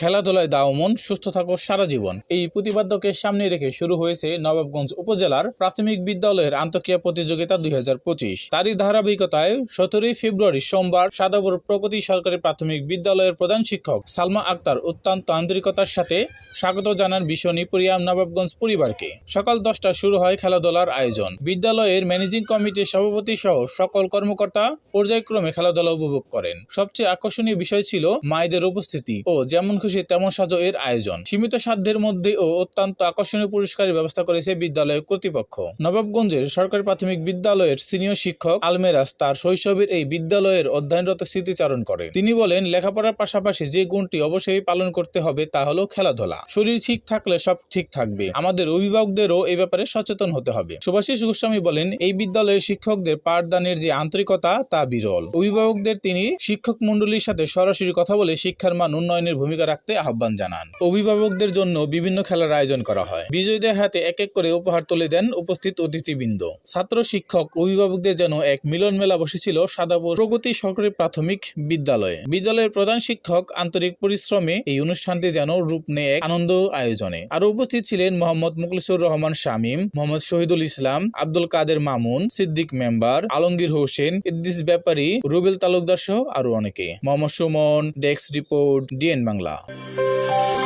খেলাধুলায় দাও মন, সুস্থ থাকো সারা জীবন। এই প্রতিপাদ্যকে সামনে রেখে শুরু হয়েছে নবাবগঞ্জ উপজেলার প্রাথমিক বিদ্যালয়ের আন্তঃক্রিয়া প্রতিযোগিতা দুই তারই ধারাবাহিকতায় সতেরোই ফেব্রুয়ারি সোমবার সাদাপুর প্রগতি সরকারি প্রাথমিক বিদ্যালয়ের প্রধান শিক্ষক সালমা আক্তার অত্যন্ত আন্তরিকতার সাথে স্বাগত জানান বিশ্বনী পরিয়াম নবাবগঞ্জ পরিবারকে। সকাল দশটা শুরু হয় খেলাধুলার আয়োজন। বিদ্যালয়ের ম্যানেজিং কমিটির সভাপতি সহ সকল কর্মকর্তা পর্যায়ক্রমে খেলাধুলা উপভোগ করেন। সবচেয়ে আকর্ষণীয় বিষয় ছিল মায়েদের উপস্থিতি ও যেমন খুশি তেমন সাজো এর আয়োজন। সীমিত সাধ্যের মধ্যে ও অত্যন্ত আকর্ষণীয় পুরস্কারের ব্যবস্থা করেছে বিদ্যালয় কর্তৃপক্ষ। নবাবগঞ্জের সরকারি প্রাথমিক বিদ্যালয়ের সিনিয়র শিক্ষক আলমেরাস তার শৈশবের এই বিদ্যালয়ের অধ্যয়নরত স্মৃতিচারণ করে তিনি বলেন, লেখাপড়ার পাশাপাশি যে গুণটি অবশ্যই পালন করতে হবে তা হলো খেলাধুলা। শরীর ঠিক থাকলে সব ঠিক থাকবে। আমাদের অভিভাবকদেরও এ ব্যাপারে সচেতন হতে হবে। সুভাষিস গোস্বামী বলেন, এই বিদ্যালয়ের শিক্ষকদের পাঠদানের যে আন্তরিকতা, তা বিরল। অভিভাবকদের তিনি শিক্ষক মণ্ডলীর সাথে সরাসরি কথা বলে শিক্ষার মান উন্নয়নের ভূমিকা রাখতে আহ্বান জানান। অভিভাবকদের জন্য বিভিন্ন খেলার আয়োজন করা হয়। বিজয়ীদের হাতে এক এক করে উপহার তুলে দেন উপস্থিত অতিথিবৃন্দ। ছাত্র শিক্ষক, অভিভাবকদের যেন এক মিলন মেলা বসেছিল সাদাপুর প্রগতি সরকারি প্রাথমিক বিদ্যালয়ে। বিদ্যালয়ের প্রধান শিক্ষক আন্তরিক পরিশ্রমে এই অনুষ্ঠানটি যেন রূপ নেয় এক আনন্দ আয়োজনে। আর উপস্থিত ছিলেন মোহাম্মদ মুখলিসুর রহমান শামীম, মোহাম্মদ শহীদুল ইসলাম, আব্দুল কাদের মামুন, সিদ্দিক মেম্বার, আলমগীর হোসেন ইদ্দিস ব্যাপারী, রুবেল তালুকদার সহ আরও অনেকে। Mohammad Sumon desk report, DN Bangla. うん。